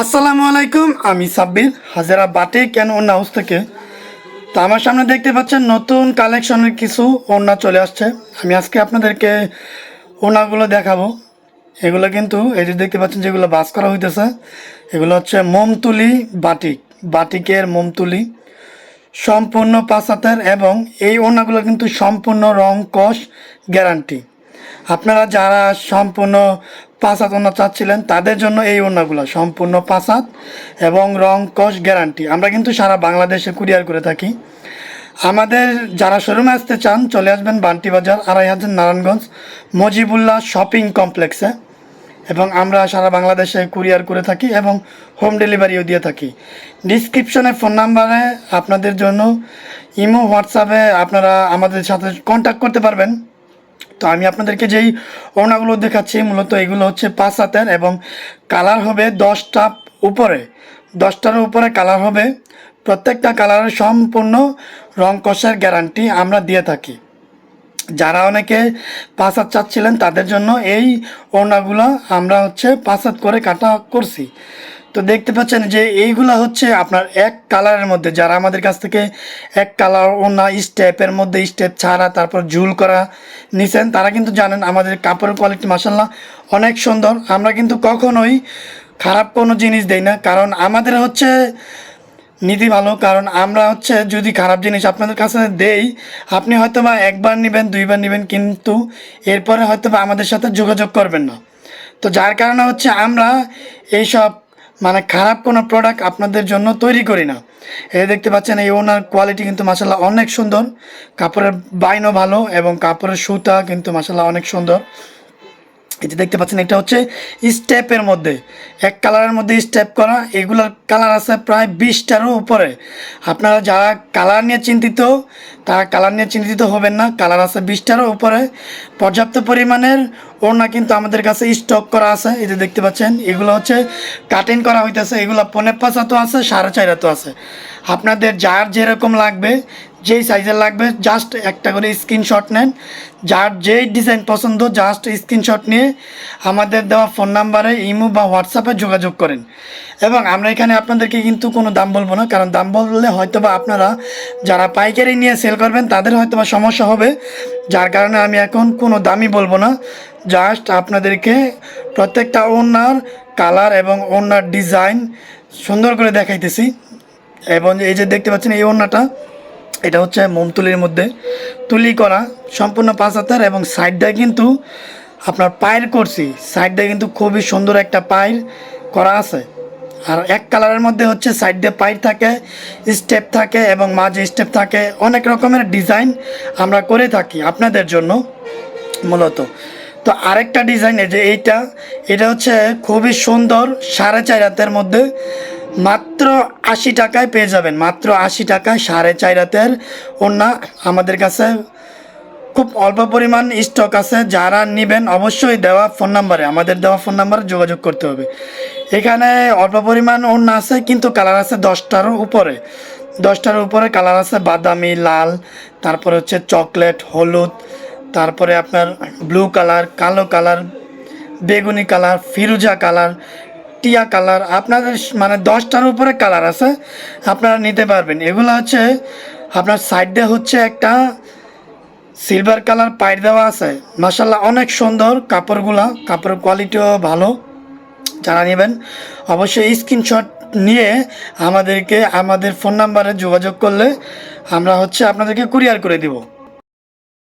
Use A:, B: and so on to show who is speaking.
A: আসসালামু আলাইকুম, আমি সাব্বির। হাজারা বাটে কেন ওনা হাউস থেকে? তো আমার সামনে দেখতে পাচ্ছেন নতুন কালেকশনের কিছু ওড়না চলে আসছে। আমি আজকে আপনাদেরকে ওনাগুলো দেখাবো। এগুলো কিন্তু এই যে দেখতে পাচ্ছেন যেগুলো বাস করা হইতেছে, এগুলো হচ্ছে মোমতুলি বাটিক, বাটিকের মোমতুলি। সম্পূর্ণ পাঁচাতের এবং এই ওড়নাগুলো কিন্তু সম্পূর্ণ রং কষ গ্যারান্টি। আপনারা যারা সম্পূর্ণ পাঁচাত ওড়না চাচ্ছিলেন তাদের জন্য এই ওড়নাগুলো সম্পূর্ণ পাঁচাত এবং রং, কষ, গ্যারান্টি। আমরা কিন্তু সারা বাংলাদেশে কুরিয়ার করে থাকি। আমাদের যারা শোরুমে আসতে চান, চলে আসবেন বান্টি বাজার, আড়াই হাজার নারায়ণগঞ্জ, মজিবুল্লাহ শপিং কমপ্লেক্সে। এবং আমরা সারা বাংলাদেশে কুরিয়ার করে থাকি এবং হোম ডেলিভারিও দিয়ে থাকি। ডিসক্রিপশনে ফোন নাম্বারে আপনাদের জন্য ইমো, হোয়াটসঅ্যাপে আপনারা আমাদের সাথে কন্ট্যাক্ট করতে পারবেন। তো আমি আপনাদেরকে যেই ওড়নাগুলো দেখাচ্ছি, মূলত এগুলো হচ্ছে পাঁচ হাতের এবং কালার হবে দশটা উপরে। দশটার উপরে কালার হবে, প্রত্যেকটা কালারের সম্পূর্ণ রং কষার গ্যারান্টি আমরা দিয়ে থাকি। যারা অনেকে পাঁচ হাত চাচ্ছিলেন, তাদের জন্য এই ওড়নাগুলো আমরা হচ্ছে পাঁচ হাত করে কাটা করছি। তো দেখতে পাচ্ছেন যে এইগুলা হচ্ছে আপনার এক কালারের মধ্যে, যারা আমাদের কাছ থেকে এক কালার ওড়না স্টেপের মধ্যে স্টেপ ছাড়া তারপর ঝুল করা নিছেন, তারা কিন্তু জানেন আমাদের কাপড়ের কোয়ালিটি মাসাল্লাহ অনেক সুন্দর। আমরা কিন্তু কখনোই খারাপ কোনো জিনিস দেই না, কারণ আমাদের হচ্ছে নীতি ভালো, কারণ আমরা হচ্ছে যদি খারাপ জিনিস আপনাদের কাছে দেই, আপনি হয়তো বা একবার নেবেন, দুইবার নেবেন, কিন্তু এরপরে হয়তো বা আমাদের সাথে যোগাযোগ করবেন না। তো যার কারণে হচ্ছে আমরা এইসব মানে খারাপ কোনো প্রোডাক্ট আপনাদের জন্য তৈরি করি না। এই দেখতে পাচ্ছেন, এই ওনার কোয়ালিটি কিন্তু মাসাল্লাহ অনেক সুন্দর। কাপড়ের বাইনও ভালো এবং কাপড়ের সুতা কিন্তু মাসাল্লাহ অনেক সুন্দর। এই যে দেখতে পাচ্ছেন, এটা হচ্ছে স্টেপের মধ্যে। এক কালারের মধ্যে স্টেপ করা, এগুলোর কালার আছে প্রায় বিশটারও উপরে। আপনারা যারা কালার নিয়ে চিন্তিত, তারা কালার নিয়ে চিন্তিত হবেন না কালার আছে বিশটারও উপরে। পর্যাপ্ত পরিমাণের ওড়না কিন্তু আমাদের কাছে স্টক করা আছে, এই যে দেখতে পাচ্ছেন, এগুলো হচ্ছে কাটিং করা হইতেছে, এগুলো পনেরো পাঁচাতো আছে, সাড়ে চারাতো আছে। আপনাদের যার যেরকম লাগবে যেই সাইজের লাগবে জাস্ট একটা করে স্ক্রিনশট নেন। যার যেই ডিজাইন পছন্দ জাস্ট স্ক্রিনশট নিয়ে আমাদের দেওয়া ফোন নাম্বারে ইমো বা হোয়াটসঅ্যাপে যোগাযোগ করেন। এবং আমরা এখানে আপনাদেরকে কিন্তু কোনো দাম বলব না, কারণ দাম বললে হয়তো বা আপনারা যারা পাইকারি নিয়ে সেল করবেন, তাদের হয়তো বা সমস্যা হবে। যার কারণে আমি এখন কোনো দামই বলব না জাস্ট আপনাদেরকে প্রত্যেকটা ওনার কালার এবং ওনার ডিজাইন সুন্দর করে দেখাইতেছি। এবং এই যে দেখতে পাচ্ছেন, এই ওড়নাটা এটা হচ্ছে মোমতুলির মধ্যে। তুলি করা, সম্পূর্ণ পাঁচ হাতার এবং সাইডটা কিন্তু আপনার পায়ের করছি সাইডটা কিন্তু খুবই সুন্দর একটা পায়ের করা আছে। আর এক কালারের মধ্যে হচ্ছে সাইড দিয়ে পাইর থাকে স্টেপ থাকে এবং মাঝে স্টেপ থাকে। অনেক রকমের ডিজাইন আমরা করে থাকি আপনাদের জন্য মূলত। তো আরেকটা ডিজাইন যে এইটা, এটা হচ্ছে খুবই সুন্দর সাড়ে চার হাতের মধ্যে মাত্র আশি টাকায় পেয়ে যাবেন। মাত্র আশি টাকায় সাড়ে চার হাতের ওড়না আমাদের কাছে খুব অল্প পরিমাণ স্টক আছে। যারা নেবেন অবশ্যই দেওয়া ফোন নাম্বারে আমাদের দেওয়া ফোন নাম্বারে যোগাযোগ করতে হবে। এখানে অল্প পরিমাণ ওড়না আছে, কিন্তু কালার আছে দশটার উপরে। দশটার উপরে কালার আছে বাদামি, লাল, তারপরে হচ্ছে চকলেট হলুদ, তারপরে আপনার ব্লু কালার কালো কালার বেগুনি কালার ফিরুজা কালার টিয়া কালার, আপনাদের মানে দশটার উপরে কালার আছে, আপনারা নিতে পারবেন। এগুলো হচ্ছে, আপনার সাইডে হচ্ছে একটা সিলভার কালার পাইর দেওয়া আছে। মাসাল্লাহ অনেক সুন্দর কাপড়গুলা, কাপড়ের কোয়ালিটিও ভালো, যারা নেবেন, অবশ্যই স্ক্রিনশট নিয়ে আমাদেরকে, আমাদের ফোন নাম্বারে যোগাযোগ করলে আমরা হচ্ছে আপনাদেরকে কুরিয়ার করে দিব।